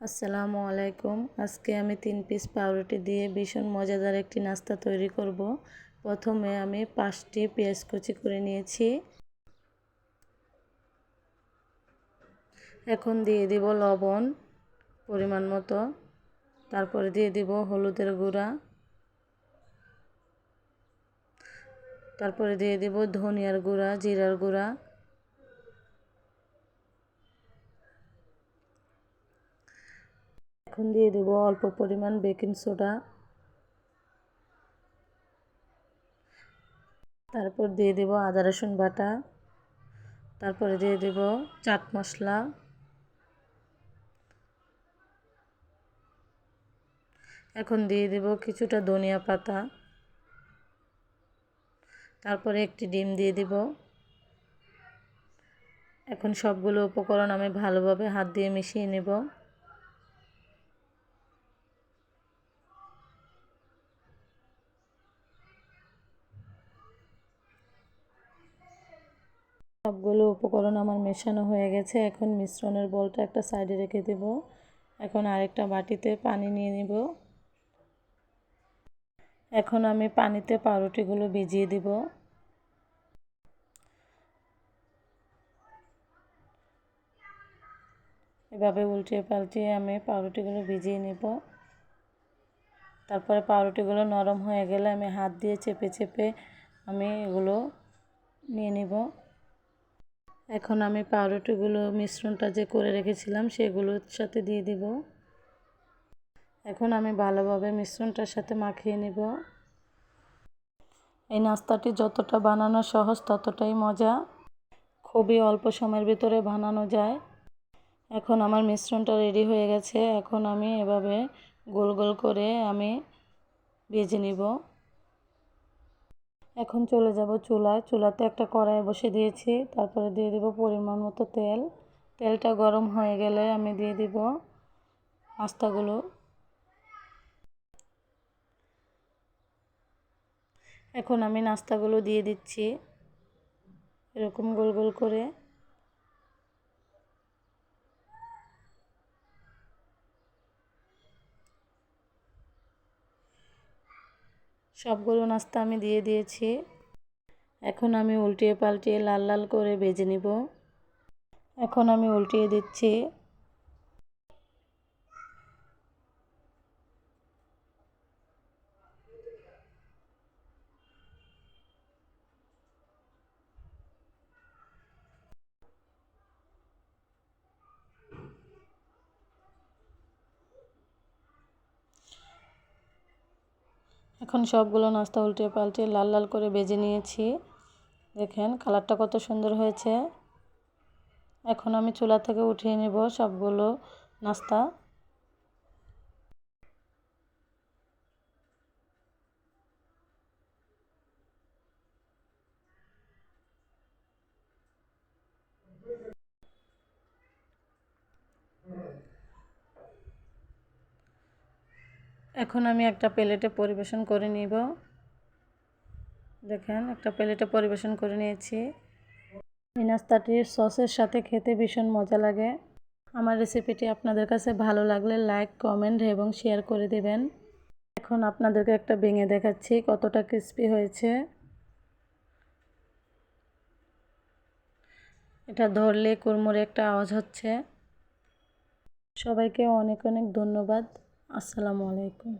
আসসালামু আলাইকুম। আজকে আমি তিন পিস পাউরুটি দিয়ে ভীষণ মজাদার একটি নাস্তা তৈরি করব। প্রথমে আমি পাঁচটি পেঁয়াজ কুচি করে নিয়েছি। এখন দিয়ে দিব লবণ পরিমাণ মতো। তারপরে দিয়ে দিব হলুদের গুঁড়া। তারপরে দিয়ে দিব ধনিয়ার গুঁড়া, জিরার গুঁড়া। এখন দিয়ে দেব অল্প পরিমাণ বেকিং সোডা। তারপর দিয়ে দেব আদা, রসুন বাটা। তারপরে দিয়ে দেব চাট মশলা। এখন দিয়ে দেব কিছুটা ধনিয়া পাতা। তারপরে একটি ডিম দিয়ে দিব। এখন সবগুলো উপকরণ আমি ভালোভাবে হাত দিয়ে মিশিয়ে নেব। সবগুলো উপকরণ আমার মেশানো হয়ে গেছে। এখন মিশ্রণের বলটা একটা সাইডে রেখে দেব। এখন আরেকটা বাটিতে পানি নিয়ে নিব। এখন আমি পানিতে পাউরুটিগুলো ভিজিয়ে দিব। এভাবে উল্টিয়ে পাল্টিয়ে আমি পাউরুটিগুলো ভিজিয়ে নেব। তারপরে পাউরুটিগুলো নরম হয়ে গেলে আমি হাত দিয়ে চেপে চেপে আমি এগুলো নিয়ে নিব। এখন আমি পাউরুটিগুলো মিশ্রণটা যে করে রেখেছিলাম সেগুলোর সাথে দিয়ে দিব। এখন আমি ভালোভাবে মিশ্রণটার সাথে মাখিয়ে নিব। এই নাস্তাটি যতটা বানানো সহজ ততটাই মজা। খুবই অল্প সময়ের ভিতরে বানানো যায়। এখন আমার মিশ্রণটা রেডি হয়ে গেছে। এখন আমি এভাবে গোল গোল করে আমি ভেজে নিব। এখন চলে যাব চুলায়। চুলাতে একটা কড়াই বসে দিয়েছি। তারপরে দিয়ে দিব পরিমাণ মতো তেল। তেলটা গরম হয়ে গেলে আমি দিয়ে দিব নাস্তাগুলো এখন আমি নাস্তাগুলো দিয়ে দিচ্ছি। এরকম গোল গোল করে। সবগুলো নাস্তা আমি দিয়ে দিয়েছি। এখন আমি উল্টিয়ে পাল্টিয়ে লাল লাল করে ভেজে নিব। এখন আমি উল্টিয়ে দিচ্ছি। এখন সবগুলো নাস্তা উল্টে পাল্টে লাল লাল করে বেজে নিয়েছি। দেখেন, কালারটা কত সুন্দর হয়েছে। এখন আমি চুলা থেকে উঠিয়ে নেব সবগুলো নাস্তা। এখন আমি একটা প্লেটে পরিবেশন করে নিব। দেখেন, একটা প্লেটে পরিবেশন করে নিয়েছি। এই নাস্তাটি সসের সাথে খেতে ভীষণ মজা লাগে। আমার রেসিপিটি আপনাদের কাছে ভালো লাগলে লাইক, কমেন্ট এবং শেয়ার করে দেবেন। এখন আপনাদেরকে একটা ভেঙে দেখাচ্ছি, কতটা ক্রিস্পি হয়েছে। এটা ধরলে কুরমুরে একটা আওয়াজ হচ্ছে। সবাইকে অনেক অনেক ধন্যবাদ। আসসালামু আলাইকুম।